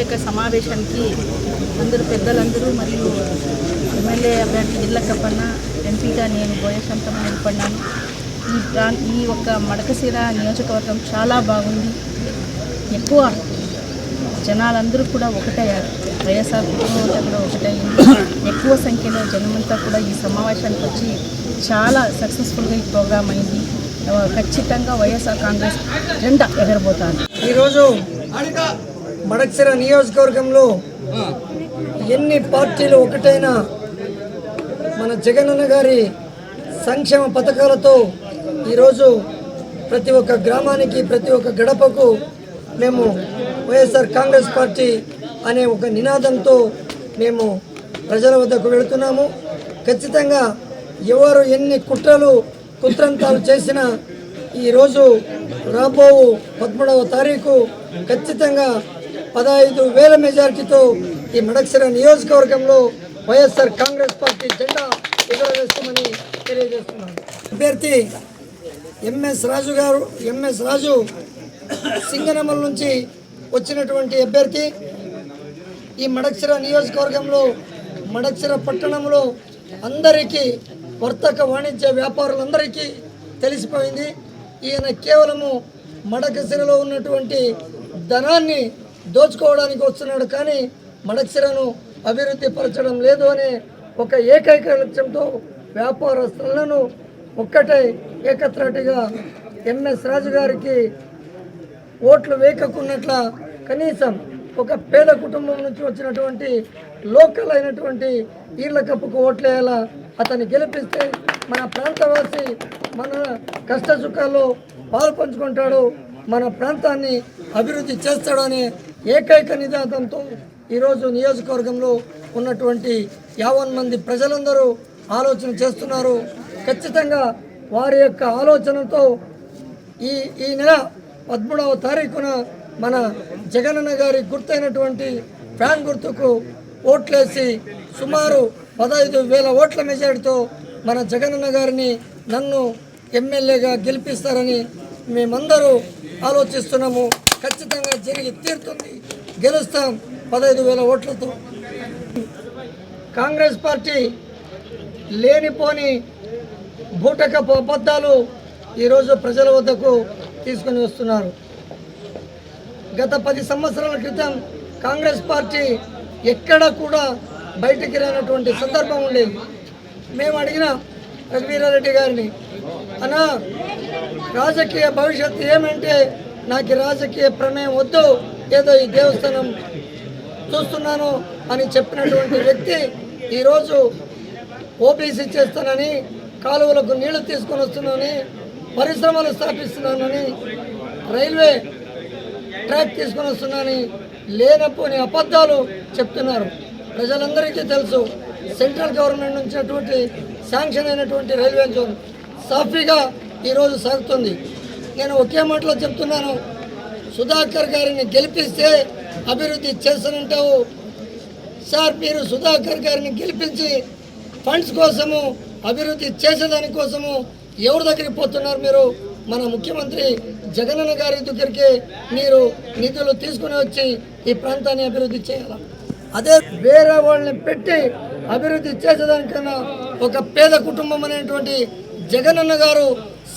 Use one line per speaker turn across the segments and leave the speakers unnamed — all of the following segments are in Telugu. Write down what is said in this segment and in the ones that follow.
యొక్క సమావేశానికి అందరూ పెద్దలందరూ మరియు ఎమ్మెల్యే అభ్యర్థి ఇళ్ళకప్పన్న ఎంపీగా నేను బోయశాంతం నిలబడినాను ఈ ప్రా ఈ ఒక్క మడకశిర నియోజకవర్గం చాలా బాగుంది. ఎక్కువ జనాలందరూ కూడా ఒకటయ్యారు. వైఎస్ఆర్ కుటుంబం కూడా ఒకటయ్యింది. ఎక్కువ సంఖ్యలో జనమంతా కూడా ఈ సమావేశానికి వచ్చి చాలా సక్సెస్ఫుల్గా ఈ ప్రోగ్రాం అయింది. ఖచ్చితంగా వైఎస్ఆర్ కాంగ్రెస్ జెండా ఎగరబోతాను
ఈరోజు మడక్సిర నియోజకవర్గంలో ఎన్ని పార్టీలు ఒకటైన మన జగనన్న గారి సంక్షేమ పథకాలతో ఈరోజు ప్రతి ఒక్క గ్రామానికి ప్రతి ఒక్క గడపకు మేము వైఎస్ఆర్ కాంగ్రెస్ పార్టీ అనే ఒక నినాదంతో మేము ప్రజల వద్దకు వెళుతున్నాము. ఖచ్చితంగా ఎవరు ఎన్ని కుట్రలు కుత్రంతాలు చేసినా ఈరోజు రాబో పదమూడవ తారీఖు ఖచ్చితంగా పదహైదు వేల మెజార్టీతో ఈ మడక్సిర నియోజకవర్గంలో వైఎస్ఆర్ కాంగ్రెస్ పార్టీ జెండా ఎగురవేస్తామని తెలియజేస్తున్నాను. అభ్యర్థి ఎంఎస్ రాజు గారు ఎంఎస్ రాజు సింగనమల నుంచి వచ్చినటువంటి అభ్యర్థి ఈ మడక్సిర నియోజకవర్గంలో మడక్సిర పట్టణంలో అందరికీ వర్తక వాణిజ్య వ్యాపారులందరికీ తెలిసిపోయింది. ఈయన కేవలము మడకసిరలో ఉన్నటువంటి ధనాన్ని దోచుకోవడానికి వస్తున్నాడు కానీ మడక్సిరను అభివృద్ధి పరచడం లేదు అనే ఒక ఏకైక లక్ష్యంతో వ్యాపారస్తులను ఒక్కటై ఏకత్రాటిగా ఎంఎస్ రాజు గారికి ఓట్లు వేయకున్నట్ల కనీసం ఒక పేద కుటుంబం నుంచి వచ్చినటువంటి లోకల్ అయినటువంటి ఈళ్ళ కప్పుకు ఓట్లేయాలా? అతన్ని గెలిపిస్తే మన ప్రాంతవాసి మన కష్టసుఖాల్లో పాలు పంచుకుంటాడు మన ప్రాంతాన్ని అభివృద్ధి చేస్తాడు అనే ఏకైక నినాదంతో ఈరోజు నియోజకవర్గంలో ఉన్నటువంటి యావన్ మంది ప్రజలందరూ ఆలోచన చేస్తున్నారు. ఖచ్చితంగా వారి యొక్క ఆలోచనతో ఈ ఈ నెల పదమూడవ తారీఖున మన జగనన్న గారి గుర్తైనటువంటి ఫ్యాన్ గుర్తుకు ఓట్లేసి సుమారు పదహైదు వేల ఓట్ల మెజారిటీతో మన జగనన్న గారిని నన్ను ఎమ్మెల్యేగా గెలిపిస్తారని మేమందరూ ఆలోచిస్తున్నాము. ఖచ్చితంగా జరిగి తీరుతుంది. గెలుస్తాం. పదహైదు వేల ఓట్లతో. కాంగ్రెస్ పార్టీ లేనిపోని బూటకపు అబద్ధాలు ఈరోజు ప్రజల వద్దకు తీసుకొని వస్తున్నారు. గత పది సంవత్సరాల క్రితం కాంగ్రెస్ పార్టీ ఎక్కడ కూడా బయటికి రానటువంటి సందర్భం ఉండేది. మేము అడిగిన రఘువీరారెడ్డి గారిని అన్నా రాజకీయ భవిష్యత్తు ఏమంటే నాకు రాజకీయ ప్రమేయం వద్దు ఏదో ఈ దేవస్థానం చూస్తున్నాను అని చెప్పినటువంటి వ్యక్తి ఈరోజు ఓబీసీ చేస్తానని కాలువలకు నీళ్ళు తీసుకొని వస్తున్నానని పరిశ్రమలు స్థాపిస్తున్నానని రైల్వే ట్రాక్ తీసుకొని వస్తున్నానని లేనపోని అబద్ధాలు చెప్తున్నారు. ప్రజలందరికీ తెలుసు సెంట్రల్ గవర్నమెంట్ నుంచి అటువంటి శాంక్షన్ అయినటువంటి రైల్వే జోన్ సాఫీగా ఈరోజు సాగుతుంది. నేను ఒకే మాటలో చెప్తున్నాను. సుధాకర్ గారిని గెలిపిస్తే అభివృద్ధి చేస్తానంటావు. సార్ మీరు సుధాకర్ గారిని గెలిపించి ఫండ్స్ కోసము అభివృద్ధి చేసేదానికోసము ఎవరి దగ్గరికి పోతున్నారు మీరు? మన ముఖ్యమంత్రి జగనన్న గారి దగ్గరికి మీరు నిధులు తీసుకుని వచ్చి ఈ ప్రాంతాన్ని అభివృద్ధి చేయాలి? అదే వేరే వాళ్ళని పెట్టి అభివృద్ధి చేసేదానికన్నా ఒక పేద కుటుంబం అనేటువంటి జగనన్న గారు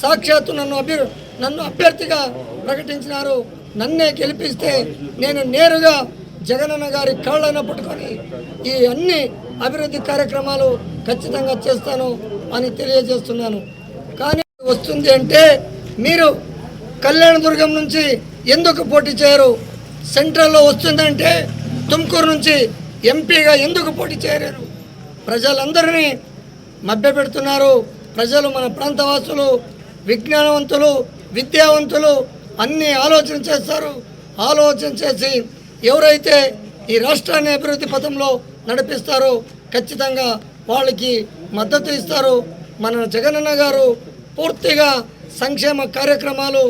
సాక్షాత్తు నన్ను అభివృద్ధి నన్ను అభ్యర్థిగా ప్రకటించినారు. నన్నే గెలిపిస్తే నేను నేరుగా జగనన్న గారి కాళ్ళను పట్టుకొని ఈ అన్ని అభివృద్ధి కార్యక్రమాలు ఖచ్చితంగా చేస్తాను అని తెలియజేస్తున్నాను. కానీ వస్తుంది అంటే మీరు కళ్యాణదుర్గం నుంచి ఎందుకు పోటీ చేయరు? సెంట్రల్లో వస్తుందంటే తుమ్కూరు నుంచి ఎంపీగా ఎందుకు పోటీ చేయలేరు? ప్రజలందరినీ మభ్యపెడుతున్నారు. ప్రజలు మన ప్రాంతవాసులు విజ్ఞానవంతులు విద్యావంతులు అన్ని ఆలోచన చేస్తారు. ఆలోచన చేసి ఎవరైతే ఈ రాష్ట్రాన్ని అభివృద్ధి పథంలో నడిపిస్తారో ఖచ్చితంగా వాళ్ళకి మద్దతు ఇస్తారు. మన జగనన్న గారు పూర్తిగా సంక్షేమ కార్యక్రమాలు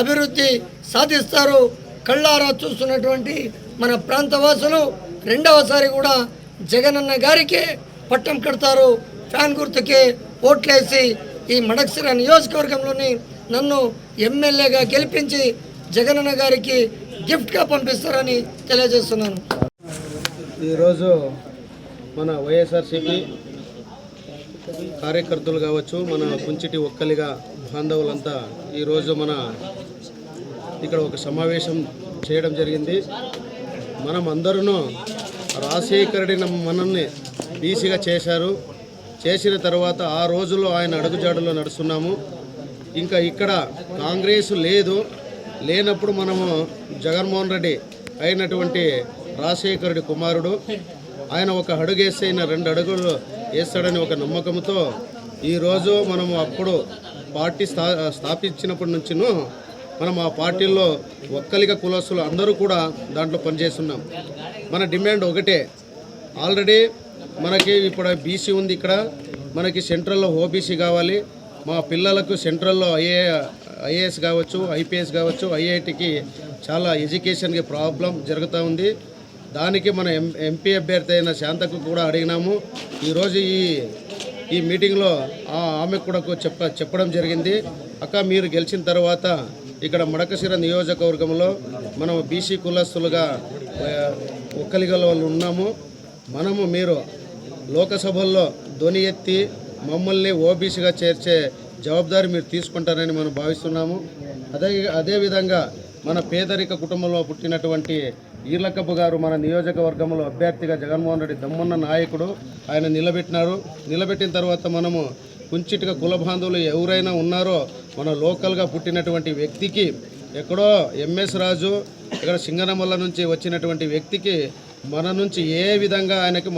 అభివృద్ధి సాధిస్తారు. కళ్ళారా చూస్తున్నటువంటి మన ప్రాంతవాసులు రెండవసారి కూడా జగనన్న గారికే పట్టం కడతారు. ఫ్యాన్ గుర్తుకే ఓట్లేసి ఈ మడక్సిర నియోజకవర్గంలోని నన్ను ఎమ్మెల్యేగా గెలిపించి జగనన్న గారికి గిఫ్ట్గా పంపిస్తారని తెలియజేస్తున్నాను.
ఈరోజు మన వైఎస్ఆర్సీపీ కార్యకర్తలు కావచ్చు మన కుంచిటి ఒక్కలిగా బాంధవులంతా ఈరోజు మన ఇక్కడ ఒక సమావేశం చేయడం జరిగింది. మనం అందరూ రాజశేఖరుడి మనల్ని బీసీగా చేశారు. చేసిన తర్వాత ఆ రోజుల్లో ఆయన అడుగుజాడలో నడుస్తున్నాము. ఇంకా ఇక్కడ కాంగ్రెస్ లేదు. లేనప్పుడు మనము జగన్మోహన్ రెడ్డి అయినటువంటి రాజశేఖరుడి కుమారుడు. ఆయన ఒక అడుగు వేస్తే ఆయన రెండు అడుగులు వేస్తాడని ఒక నమ్మకంతో ఈరోజు మనము అప్పుడు పార్టీ స్థా స్థాపించినప్పటి నుంచిను మనం ఆ పార్టీల్లో ఒక్కలిక కులస్తులు అందరూ కూడా దాంట్లో పనిచేస్తున్నాం. మన డిమాండ్ ఒకటే. ఆల్రెడీ మనకి ఇప్పుడు బీసీ ఉంది ఇక్కడ. మనకి సెంట్రల్లో ఓబీసీ కావాలి. మా పిల్లలకు సెంట్రల్లో ఐఏ ఐఏఎస్ కావచ్చు ఐపీఎస్ కావచ్చు ఐఐటికి చాలా ఎడ్యుకేషన్కి ప్రాబ్లం జరుగుతూ ఉంది. దానికి మన ఎం ఎంపీ అభ్యర్థి అయిన శాంతకు కూడా అడిగినాము. ఈరోజు ఈ ఈ మీటింగ్లో ఆ ఆమెకు కూడా చెప్ప చెప్పడం జరిగింది. అక్క మీరు గెలిచిన తర్వాత ఇక్కడ మడకశిర నియోజకవర్గంలో మనం బీసీ కులస్తులుగా ఒక్కలిగల వాళ్ళు ఉన్నాము. మనము మీరు లోకసభల్లో ధ్వని ఎత్తి మమ్మల్ని ఓబీసీగా చేర్చే జవాబాదారి మీరు తీసుకుంటారని మనం భావిస్తున్నాము. అదే అదేవిధంగా మన పేదరిక కుటుంబంలో పుట్టినటువంటి ఈర్లకప్ప గారు మన నియోజకవర్గంలో అభ్యర్థిగా జగన్మోహన్ రెడ్డి దమ్మున్న నాయకుడు. ఆయన నిలబెట్టినారు. నిలబెట్టిన తర్వాత మనము కుంచిటిగా కుల బాంధవులు ఎవరైనా ఉన్నారో మన లోకల్గా పుట్టినటువంటి వ్యక్తికి ఎక్కడో ఎంఎస్ రాజు ఇక్కడ సింగనమల్ల నుంచి వచ్చినటువంటి వ్యక్తికి మన నుంచి ఏ విధంగా ఆయనకి